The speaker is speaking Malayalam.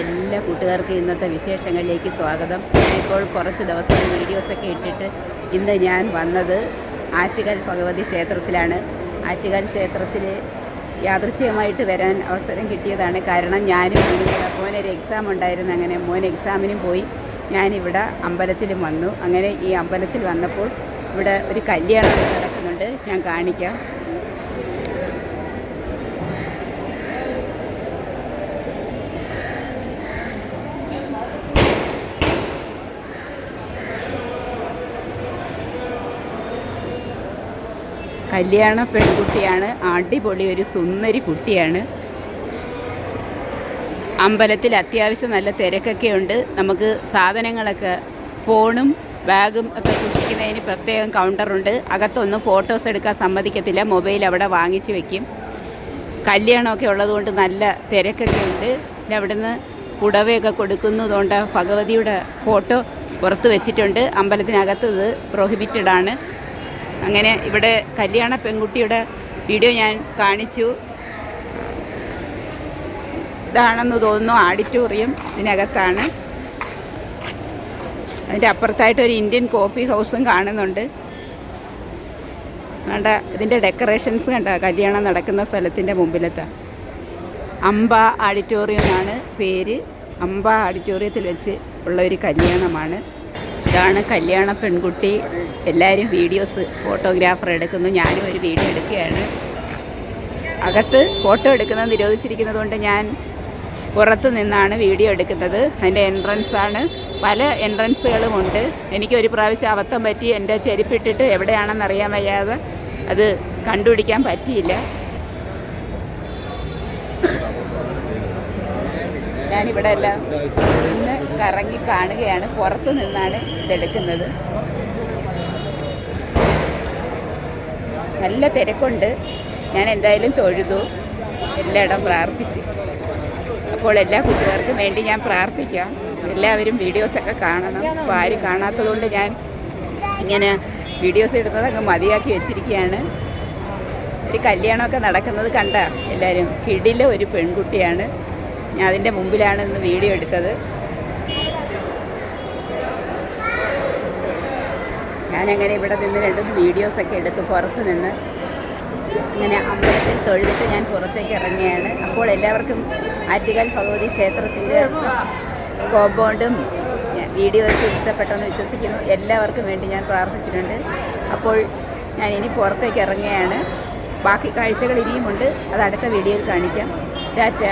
എല്ലാ കൂട്ടുകാർക്കും ഇന്നത്തെ വിശേഷങ്ങളിലേക്ക് സ്വാഗതം. ഇപ്പോൾ കുറച്ച് ദിവസം വീഡിയോസൊക്കെ ഇട്ടിട്ട് ഇന്ന് ഞാൻ വന്നത് ആറ്റുകാൽ ഭഗവതി ക്ഷേത്രത്തിലാണ്. ആറ്റുകാൽ ക്ഷേത്രത്തിൽ യാദൃച്ഛികമായിട്ട് വരാൻ അവസരം കിട്ടിയതാണ് കാരണം ഞാനും മോനൊരു എക്സാം ഉണ്ടായിരുന്നു. അങ്ങനെ മോൻ എക്സാമിനും പോയി. ഞാനിവിടെ അമ്പലത്തിലും വന്നു. അങ്ങനെ ഈ അമ്പലത്തിൽ വന്നപ്പോൾ ഇവിടെ ഒരു കല്യാണം നടക്കുന്നുണ്ട്. ഞാൻ കാണിക്കാം. കല്യാണ പെൺകുട്ടിയാണ് അടിപൊളി ഒരു സുന്ദരി കുട്ടിയാണ്. അമ്പലത്തിൽ അത്യാവശ്യം നല്ല തിരക്കൊക്കെ ഉണ്ട്. നമുക്ക് സാധനങ്ങളൊക്കെ ഫോണും ബാഗും ഒക്കെ സൂക്ഷിക്കുന്നതിന് പ്രത്യേകം കൗണ്ടറുണ്ട് അകത്തൊന്നും ഫോട്ടോസ് എടുക്കാൻ സമ്മതിക്കത്തില്ല. മൊബൈൽ അവിടെ വാങ്ങിച്ച് വെക്കും. കല്യാണമൊക്കെ ഉള്ളതുകൊണ്ട് നല്ല തിരക്കൊക്കെ ഉണ്ട്. പിന്നെ അവിടുന്ന് പുടവയൊക്കെ കൊടുക്കുന്നതുകൊണ്ട് ഭഗവതിയുടെ ഫോട്ടോ പുറത്ത് വെച്ചിട്ടുണ്ട്. അമ്പലത്തിനകത്ത് ഇത് പ്രോഹിബിറ്റഡ് ആണ്. അങ്ങനെ ഇവിടെ കല്യാണ പെൺകുട്ടിയുടെ വീഡിയോ ഞാൻ കാണിച്ചു. ഇതാണെന്ന് തോന്നുന്നു ആഡിറ്റോറിയം ഇതിനകത്താണ്. അതിന്റെ അപ്പുറത്തായിട്ട് ഒരു ഇന്ത്യൻ കോഫി ഹൗസും കാണുന്നുണ്ട്. വേണ്ട ഇതിന്റെ ഡെക്കറേഷൻസ് കണ്ട? കല്യാണം നടക്കുന്ന സ്ഥലത്തിന്റെ മുമ്പിലത്തെ. അമ്പ ആഡിറ്റോറിയം ആണ് പേര്. അമ്പ ആഡിറ്റോറിയത്തിൽ വെച്ച് ഉള്ള ഒരു കല്യാണമാണ്. ഇതാണ് കല്യാണ പെൺകുട്ടി. എല്ലാവരും വീഡിയോസ് ഫോട്ടോഗ്രാഫർ എടുക്കുന്നു. ഞാനും ഒരു വീഡിയോ എടുക്കുകയാണ്. അകത്ത് ഫോട്ടോ എടുക്കുന്നത് നിരോധിച്ചിരിക്കുന്നത് കൊണ്ട് ഞാൻ പുറത്ത് നിന്നാണ് വീഡിയോ എടുക്കുന്നത്. അതിന്റെ എൻട്രൻസാണ് പല എൻട്രൻസുകളുമുണ്ട് എനിക്ക് ഒരു പ്രാവശ്യം അബദ്ധം പറ്റി എന്റെ ചെരുപ്പിട്ടിട്ട് എവിടെയാണെന്ന് അറിയാൻ വയ്യാതെ അത് കണ്ടുപിടിക്കാൻ പറ്റിയില്ല. ഞാനിവിടെ എല്ലാം ഇന്ന് കറങ്ങി കാണുകയാണ്. പുറത്തു നിന്നാണ് ഇതെടുക്കുന്നത് നല്ല തിരക്കുണ്ട്. ഞാൻ എന്തായാലും തൊഴുതു. എല്ലായിടം പ്രാർത്ഥിച്ച്. അപ്പോൾ എല്ലാ കുട്ടികൾക്കും വേണ്ടി ഞാൻ പ്രാർത്ഥിക്കാം. എല്ലാവരും വീഡിയോസൊക്കെ കാണണം. അപ്പോൾ ആരും കാണാത്തതുകൊണ്ട് ഞാൻ ഇങ്ങനെ വീഡിയോസ് ഇടുന്നതൊക്കെ മതിയാക്കി വെച്ചിരിക്കുകയാണ്. ഒരു കല്യാണമൊക്കെ നടക്കുന്നത് കണ്ട എല്ലാവരും. കിടിലെ ഒരു പെൺകുട്ടിയാണ്. ഞാൻ അതിന്റെ മുമ്പിലാണ് ഇന്ന് വീഡിയോ എടുത്തത്. ഞാനങ്ങനെ ഇവിടെ നിന്ന് രണ്ട് വീഡിയോസൊക്കെ എടുത്ത് പുറത്ത് നിന്ന് ഇങ്ങനെ അമ്പലത്തിൽ തൊഴുതിട്ട് ഞാൻ പുറത്തേക്ക് ഇറങ്ങിയാണ്. അപ്പോൾ എല്ലാവർക്കും ആറ്റുകാൽ ഭഗവതി ക്ഷേത്രത്തിന്റെ കോമ്പൗണ്ടും വീഡിയോസ് ഇഷ്ടപ്പെട്ടെന്ന് വിശ്വസിക്കുന്നു. എല്ലാവർക്കും വേണ്ടി ഞാൻ പ്രാർത്ഥിച്ചിട്ടുണ്ട്. അപ്പോൾ ഞാൻ ഇനി പുറത്തേക്ക് ഇറങ്ങുകയാണ്. ബാക്കി കാഴ്ചകൾ ഇനിയുമുണ്ട്. അത് അടുത്ത വീഡിയോയിൽ കാണിക്കാം. ടാറ്റ.